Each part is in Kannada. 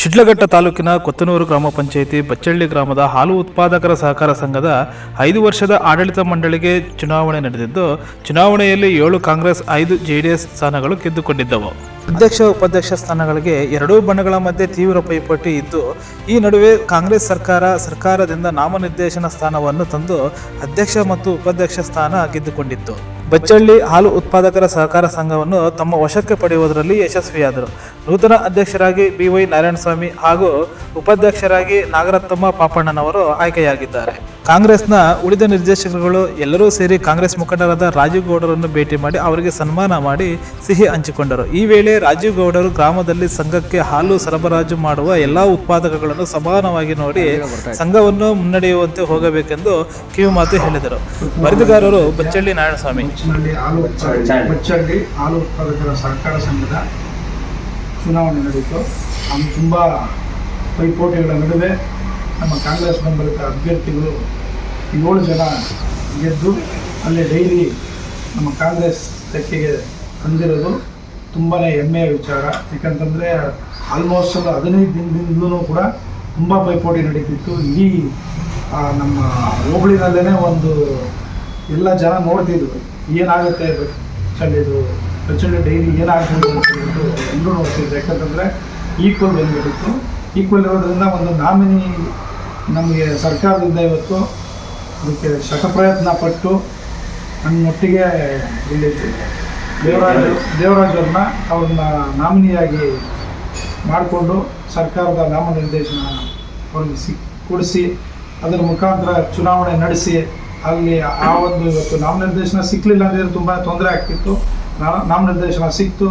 ಶಿಡ್ಲಘಟ್ಟ ತಾಲೂಕಿನ ಕೊತ್ತನೂರು ಗ್ರಾಮ ಪಂಚಾಯಿತಿ ಬಚ್ಚಳ್ಳಿ ಗ್ರಾಮದ ಹಾಲು ಉತ್ಪಾದಕರ ಸಹಕಾರ ಸಂಘದ ಐದು ವರ್ಷದ ಆಡಳಿತ ಮಂಡಳಿಗೆ ಚುನಾವಣೆ ನಡೆದಿದ್ದು, ಚುನಾವಣೆಯಲ್ಲಿ ಏಳು ಕಾಂಗ್ರೆಸ್, ಐದು ಜೆಡಿಎಸ್ ಸ್ಥಾನಗಳು ಗೆದ್ದುಕೊಂಡಿದ್ದವು. ಅಧ್ಯಕ್ಷ, ಉಪಾಧ್ಯಕ್ಷ ಸ್ಥಾನಗಳಿಗೆ ಎರಡೂ ಬಣಗಳ ಮಧ್ಯೆ ತೀವ್ರ ಪೈಪೋಟಿ ಇದ್ದು, ಈ ನಡುವೆ ಕಾಂಗ್ರೆಸ್ ಸರ್ಕಾರ ಸರ್ಕಾರದಿಂದ ನಾಮನಿರ್ದೇಶನ ಸ್ಥಾನವನ್ನು ತಂದು ಅಧ್ಯಕ್ಷ ಮತ್ತು ಉಪಾಧ್ಯಕ್ಷ ಸ್ಥಾನ ಗೆದ್ದುಕೊಂಡಿತ್ತು. ಬಚ್ಚಳ್ಳಿ ಹಾಲು ಉತ್ಪಾದಕರ ಸಹಕಾರ ಸಂಘವನ್ನು ತಮ್ಮ ವಶಕ್ಕೆ ಪಡೆಯುವುದರಲ್ಲಿ ಯಶಸ್ವಿಯಾದರು. ನೂತನ ಅಧ್ಯಕ್ಷರಾಗಿ ಬಿ ವೈ ನಾರಾಯಣಸ್ವಾಮಿ ಹಾಗೂ ಉಪಾಧ್ಯಕ್ಷರಾಗಿ ನಾಗರತ್ನಮ್ಮ ಪಾಪಣ್ಣನವರು ಆಯ್ಕೆಯಾಗಿದ್ದಾರೆ. ಕಾಂಗ್ರೆಸ್ನ ಉಳಿದ ನಿರ್ದೇಶಕರುಗಳು ಎಲ್ಲರೂ ಸೇರಿ ಕಾಂಗ್ರೆಸ್ ಮುಖಂಡರಾದ ರಾಜೀವ್ ಗೌಡರನ್ನು ಭೇಟಿ ಮಾಡಿ ಅವರಿಗೆ ಸನ್ಮಾನ ಮಾಡಿ ಸಿಹಿ ಹಂಚಿಕೊಂಡರು. ಈ ವೇಳೆ ರಾಜೀವ್ ಗೌಡರು ಗ್ರಾಮದಲ್ಲಿ ಸಂಘಕ್ಕೆ ಹಾಲು ಸರಬರಾಜು ಮಾಡುವ ಎಲ್ಲಾ ಉತ್ಪಾದಕಗಳನ್ನು ಸಮಾನವಾಗಿ ನೋಡಿ ಸಂಘವನ್ನು ಮುನ್ನಡೆಯುವಂತೆ ಹೋಗಬೇಕೆಂದು ಕಿವಿಮಾತು ಹೇಳಿದರು. ಬರೆದುಗಾರರು ಬಚ್ಚಳ್ಳಿ ನಾರಾಯಣಸ್ವಾಮಿ. ಚುನಾವಣೆ ನಡೆಯಿತು. ಅದು ತುಂಬ ಪೈಪೋಟಿಗಳ ನಡುವೆ ನಮ್ಮ ಕಾಂಗ್ರೆಸ್ ಬೆಂಬಲಿತ ಅಭ್ಯರ್ಥಿಗಳು ಏಳು ಜನ ಗೆದ್ದು ಅಲ್ಲಿ ಡೈಲಿ ನಮ್ಮ ಕಾಂಗ್ರೆಸ್ ತೆಕ್ಕೆಗೆ ತಂದಿರೋದು ತುಂಬಾ ಹೆಮ್ಮೆಯ ವಿಚಾರ. ಯಾಕಂತಂದರೆ ಆಲ್ಮೋಸ್ಟ್ ಒಂದು ಹದಿನೈದು ದಿನದಿಂದಲೂ ಕೂಡ ತುಂಬ ಪೈಪೋಟಿ ನಡೀತಿತ್ತು. ಈ ನಮ್ಮ ಹೋಬಳಿನಲ್ಲೇ ಒಂದು ಎಲ್ಲ ಜನ ನೋಡ್ತಿದ್ರು. ಏನಾಗುತ್ತೆ ಚಳಿದು ಪ್ರಚಂಡ ಡೈಲಿ ಏನಾಗ್ಬೋದು ಅಂತ ಹೇಳ್ಬಿಟ್ಟು ಎಲ್ಲರೂ ನೋಡ್ತಿದ್ರು. ಯಾಕಂತಂದರೆ ಈಕ್ವಲ್ ಬಂದ್ಬಿಟ್ಟಿತ್ತು. ಈಕ್ವಲ್ ಇರೋದ್ರಿಂದ ಒಂದು ನಾಮಿನಿ ನಮಗೆ ಸರ್ಕಾರದಿಂದ ಇವತ್ತು ಅದಕ್ಕೆ ಶತಪ್ರಯತ್ನ ಪಟ್ಟು ನನ್ನೊಟ್ಟಿಗೆ ಇಲ್ಲಿ ದೇವರಾಜ ದೇವರಾಜವ್ರನ್ನ ಅವ್ರನ್ನ ನಾಮಿನಿಯಾಗಿ ಮಾಡಿಕೊಂಡು ಸರ್ಕಾರದ ನಾಮನಿರ್ದೇಶನ ಅವ್ರಿಗೆ ಸಿ ಕೊಡಿಸಿ ಅದರ ಮುಖಾಂತರ ಚುನಾವಣೆ ನಡೆಸಿ ಅಲ್ಲಿ ಆ ಒಂದು ಇವತ್ತು ನಾಮನಿರ್ದೇಶನ ಸಿಕ್ಕಲಿಲ್ಲ ಅಂದರೆ ತುಂಬ ತೊಂದರೆ ಆಗ್ತಿತ್ತು. ನಾಮ ನಾಮನಿರ್ದೇಶನ ಸಿಕ್ತು.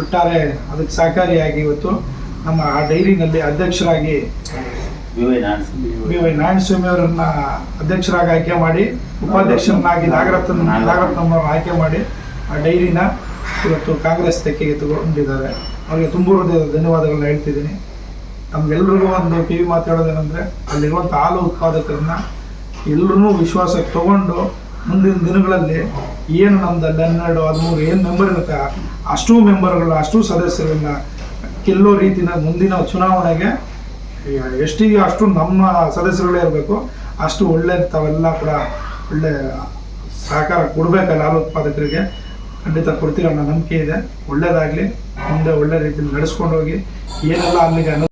ಒಟ್ಟಾರೆ ಅದಕ್ಕೆ ಸಹಕಾರಿಯಾಗಿ ಇವತ್ತು ನಮ್ಮ ಆ ಡೈರಿನಲ್ಲಿ ಅಧ್ಯಕ್ಷರಾಗಿ ಬಿ ವೈ ನಾರಾಯಣಸ್ವಾಮಿ ಅವರನ್ನ ಅಧ್ಯಕ್ಷರಾಗಿ ಆಯ್ಕೆ ಮಾಡಿ ಉಪಾಧ್ಯಕ್ಷರನ್ನಾಗಿ ನಾಗರತ್ನ ನಾಗರತ್ನ ಆಯ್ಕೆ ಮಾಡಿ ಆ ಡೈರಿನ ಇವತ್ತು ಕಾಂಗ್ರೆಸ್ ತೆಕ್ಕೆಗೆ ತಗೊಂಡಿದ್ದಾರೆ. ಅವರಿಗೆ ತುಂಬ ಹೃದಯದ ಧನ್ಯವಾದಗಳನ್ನ ಹೇಳ್ತಿದ್ದೀನಿ. ನಮ್ಗೆಲ್ರಿಗೂ ಒಂದು ಕಿವಿ ಮಾತಾಡೋದೇನೆಂದರೆ ಅಲ್ಲಿರುವಂಥ ಹಾಲು ಉತ್ಪಾದಕರನ್ನ ಎಲ್ಲರೂ ವಿಶ್ವಾಸಕ್ಕೆ ತಗೊಂಡು ಮುಂದಿನ ದಿನಗಳಲ್ಲಿ ಏನು ನಮ್ದು ಹನ್ನೆರಡು ಹದಿಮೂರು ಏನು ಮೆಂಬರ್ ಇರುತ್ತೆ ಅಷ್ಟೂ ಮೆಂಬರ್ಗಳು ಅಷ್ಟೂ ಸದಸ್ಯರನ್ನ ಗೆಲ್ಲೋ ರೀತಿನ ಮುಂದಿನ ಚುನಾವಣೆಗೆ ಎಷ್ಟಿಗೆ ಅಷ್ಟು ನಮ್ಮ ಸದಸ್ಯರುಗಳೇ ಇರಬೇಕು. ಅಷ್ಟು ಒಳ್ಳೆ ತಾವೆಲ್ಲ ಕೂಡ ಒಳ್ಳೆ ಸಹಕಾರ ಕೊಡಬೇಕು ಹಾಲು ಉತ್ಪಾದಕರಿಗೆ ಖಂಡಿತ ಕೊಡ್ತೀರ ಅನ್ನೋ ನಂಬಿಕೆ ಇದೆ. ಒಳ್ಳೇದಾಗಲಿ, ಮುಂದೆ ಒಳ್ಳೆ ರೀತಿಯಲ್ಲಿ ನಡೆಸ್ಕೊಂಡು ಹೋಗಿ. ಏನೆಲ್ಲ ಅಲ್ಲಿಗೆ